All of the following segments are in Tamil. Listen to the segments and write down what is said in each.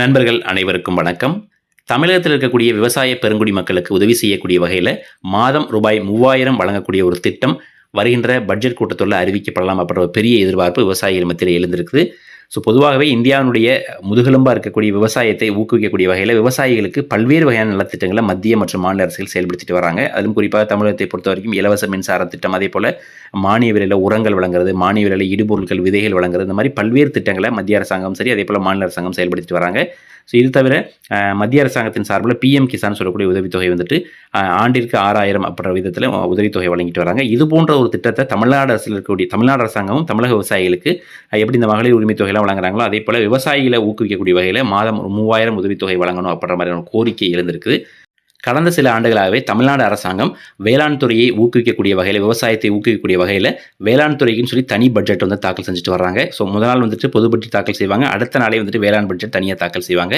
நண்பர்கள் அனைவருக்கும் வணக்கம். தமிழகத்தில் இருக்கக்கூடிய விவசாய பெருங்குடி மக்களுக்கு உதவி செய்யக்கூடிய வகையில் மாதம் ரூபாய் மூவாயிரம் வழங்கக்கூடிய ஒரு திட்டம் வருகின்ற பட்ஜெட் கூட்டத்தொடரில் அறிவிக்கப்படலாம் அப்படின்ற ஒரு பெரிய எதிர்பார்ப்பு விவசாயிகள் மத்தியில் எழுந்திருக்குது. ஸோ பொதுவாகவே இந்தியாவினுடைய முதுகெலும்பாக இருக்கக்கூடிய விவசாயத்தை ஊக்குவிக்கக்கூடிய வகையில் விவசாயிகளுக்கு பல்வேறு வகையான நலத்திட்டங்களை மத்திய மற்றும் மாநில அரசுகள் செயல்படுத்திட்டு வராங்க. அதிலும் குறிப்பாக தமிழகத்தை பொறுத்த வரைக்கும் இலவச மின்சார திட்டம் அதே போல் மானிய விலையில் உரங்கள் வழங்குறது மானிய விலையில் இடுபொருட்கள் விதைகள் வழங்குறது இந்த மாதிரி பல்வேறு திட்டங்களை மத்திய அரசாங்கம் சரி அதே போல் மாநில அரசாங்கம் செயல்படுத்திட்டு வராங்க. ஸோ இது தவிர மத்திய அரசாங்கத்தின் சார்பில் பிஎம் கிசான் சொல்லக்கூடிய உதவித்தொகை வந்துட்டு ஆண்டிற்கு ஆறாயிரம் அப்படின்ற விதத்தில் உதவித்தொகை வழங்கிட்டு வராங்க. இது போன்ற ஒரு திட்டத்தை தமிழ்நாடு அரசில் இருக்கக்கூடிய தமிழ்நாடு அரசாங்கமும் தமிழக விவசாயிகளுக்கு எப்படி இந்த மகளிர் உரிமை தொகையெல்லாம் வழங்குறாங்களோ அதே போல் விவசாயிகளை ஊக்குவிக்கக்கூடிய வகையில் மாதம் ஒரு மூவாயிரம் உதவித்தொகை வழங்கணும் அப்படின்ற மாதிரியான கோரிக்கை எழுந்திருக்குது. கடந்த சில ஆண்டுகளாகவே தமிழ்நாடு அரசாங்கம் வேளாண் துறையை ஊக்குவிக்கக்கூடிய வகையில் விவசாயத்தை ஊக்குவிக்கக்கூடிய வகையில் வேளாண் துறைக்குன்னு சொல்லி தனி பட்ஜெட் வந்து தாக்கல் செஞ்சுட்டு வர்றாங்க. ஸோ முதல் நாள் வந்துட்டு பொது பட்ஜெட் தாக்கல் செய்வாங்க. அடுத்த நாளே வந்துட்டு வேளாண் பட்ஜெட் தனியாக தாக்கல் செய்வாங்க.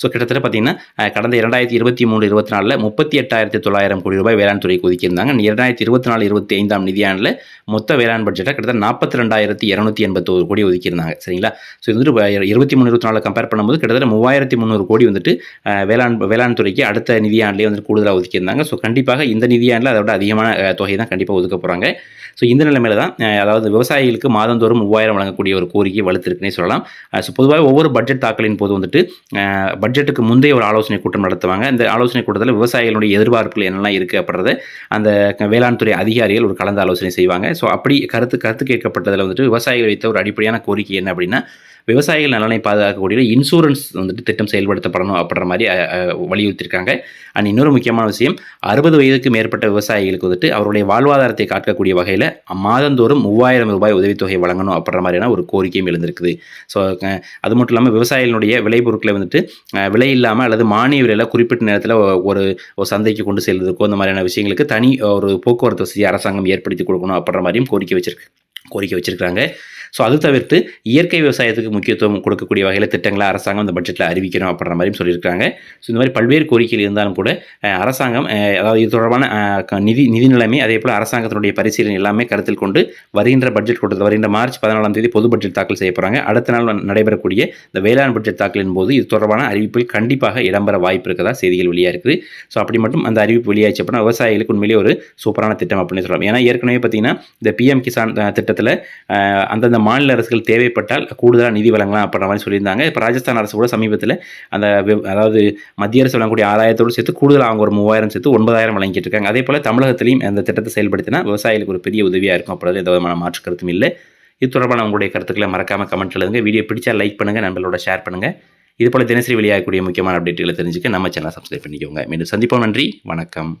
ஸோ கிட்டத்தட்ட பார்த்தீங்கன்னா கடந்த இரண்டாயிரத்தி இருபத்தி மூணு இருபத்தி நாலில் முப்பத்தி எட்டாயிரத்தி தொள்ளாயிரம் கோடி ரூபாய் வேளாண் துறைக்கு ஒதுக்கியிருந்தாங்க. இரண்டாயிரத்தி இருபத்தி நாலு இருபத்தி ஐந்தாம் நிதியாண்டில் மொத்த வேளாண் பட்ஜெட்டை கிட்டத்தட்ட நாற்பத்தி ரெண்டாயிரத்தி இரநூத்தி எண்பத்தோரு கோடி ஒதுக்கியிருந்தாங்க. சரிங்களா? ஸோ இது வந்துட்டு இருபத்தி மூணு இருபத்தி நாலில் கம்பேர் பண்ணும்போது கிட்டத்தட்ட மூவாயிரத்தி முந்நூறு கோடி வந்துட்டு வேளாண் வேளாண் துறைக்கு அடுத்த நிதியாண்டில் வந்து கூடுதலாக ஒதுக்கியிருந்தாங்க ஸோ கண்டிப்பாக இந்த நிதியாண்டில் அதோட அதிகமான தொகை தான் கண்டிப்பாக ஒதுக்க போகிறாங்க ஸோ இந்த நிலைமையில தான் அதாவது விவசாயிகளுக்கு மாதந்தோறும் மூவாயிரம் வழங்கக்கூடிய ஒரு கோரிக்கை வலுத்திருக்குன்னே சொல்லலாம். ஸோ பொதுவாக ஒவ்வொரு பட்ஜெட் தாக்கலின் போது வந்துட்டு பட்ஜெட்டுக்கு முந்தைய ஒரு ஆலோசனை கூட்டம் நடத்துவாங்க. இந்த ஆலோசனை கூட்டத்தில் விவசாயிகளுடைய எதிர்பார்ப்புகள் என்னெல்லாம் இருக்குது அப்படின்றத அந்த க- வேளாண் துறை அதிகாரிகள் ஒரு கலந்து ஆலோசனை செய்வாங்க. ஸோ அப்படி கருத்து கருத்து கேட்கப்பட்டதில் வந்துட்டு விவசாயிகள் வைத்த ஒரு அடிப்படையான கோரிக்கை என்ன அப்படின்னா விவசாயிகள் நலனை பாதுகாக்கக்கூடிய இன்சூரன்ஸ் வந்துட்டு திட்டம் செயல்படுத்தப்படணும் அப்படின்ற மாதிரி வலியுறுத்தியிருக்காங்க. அண்ட் இன்னொரு முக்கியமான விஷயம் அறுபது வயதுக்கு மேற்பட்ட விவசாயிகளுக்கு வந்துட்டு அவருடைய வாழ்வாதாரத்தை காக்கக்கூடிய வகையில் மாதந்தோறும் மூவாயிரம் ரூபாய் உதவித்தொகை வழங்கணும் அப்படின்ற மாதிரியான ஒரு கோரிக்கையும் எழுந்திருக்குது. ஸோ அது மட்டும் இல்லாமல் விவசாயிகளுடைய விளைபொருட்களை வந்துட்டு விலை இல்லாமல் அல்லது மானிய விலையில் குறிப்பிட்ட நேரத்தில் ஒரு ஒரு சந்தைக்கு கொண்டு செல்வதற்கோ இந்த மாதிரியான விஷயங்களுக்கு தனி ஒரு போக்குவரத்து வசதி அரசாங்கம் ஏற்படுத்தி கொடுக்கணும் அப்படின்ற மாதிரியும் கோரிக்கை வச்சிருக்கு கோரிக்கை வச்சிருக்காங்க ஸோ அது தவிர்த்து இயற்கை விவசாயத்துக்கு முக்கியத்துவம் கொடுக்கக்கூடிய வகையில் திட்டங்களை அரசாங்கம் இந்த பட்ஜெட்டில் அறிவிக்கணும் அப்படின்ற மாதிரியும் சொல்லியிருக்காங்க ஸோ இந்த மாதிரி பல்வேறு கோரிக்கைகள் இருந்தாலும் கூட அரசாங்கம் அதாவது இது தொடர்பான க- நிதி நிதி நிலைமை அதே போல் அரசாங்கத்தினுடைய பரிசீலனை எல்லாமே கருத்தில் கொண்டு வருகின்ற பட்ஜெட் கூட்டத்தில் வருகின்ற மார்ச் பதினாலாம் தேதி பொது பட்ஜெட் தாக்கல் செய்ய போகிறாங்க அடுத்த நாள் நடைபெறக்கூடிய இந்த வேளாண் பட்ஜெட் தாக்கலின் போது இது தொடர்பான அறிவிப்பில் கண்டிப்பாக இடம்பெற வாய்ப்பு இருக்கதா செய்திகள் வெளியாக இருக்குது. ஸோ அப்படி மட்டும் அந்த அறிவிப்பு வெளியாச்சு அப்படின்னா விவசாயிகளுக்கு உண்மையிலேயே ஒரு சூப்பரான திட்டம் அப்படின்னு சொல்லலாம். ஏன்னா ஏற்கனவே பார்த்தீங்கன்னா இந்த பிஎம் கிசான் திட்டத்தில் அந்தந்த மாநில அரசுகள் தேவைப்பட்டால் கூடுதலாக நிதி வழங்கலாம் அப்படின்ற மாதிரி சொல்லியிருந்தாங்க. இப்போ ராஜஸ்தான் அரசு கூட சமீபத்தில் அந்த அதாவது மத்திய அரசு வழங்கக்கூடிய ஆதாயத்தோடு சேர்த்து கூடுதலாக அவங்க ஒரு மூவாயிரம் சேர்த்து ஒன்பதாயிரம் வழங்கிட்டு இருக்காங்க. அதே போல் தமிழகத்திலையும் அந்த திட்டத்தை செயல்படுத்தினா விவசாயிகளுக்கு ஒரு பெரிய உதவியாக இருக்கும் அப்படின்றது எந்த விதமான மாற்று கருத்தும் இல்லை. இது தொடர்பான உங்களுடைய கருத்துக்களை மறக்காமல் கமெண்ட் எழுதுங்க. வீடியோ பிடிச்சா லைக் பண்ணுங்கள் நண்பர்களோட ஷேர் பண்ணுங்கள் இது போல் தினசரி வெளியாகக்கூடிய முக்கியமான அப்டேட்டுகளை தெரிஞ்சுக்க நம்ம சேனல் சப்ஸ்கிரைப் பண்ணிக்கோங்க. மீண்டும் சந்திப்போம். நன்றி வணக்கம்.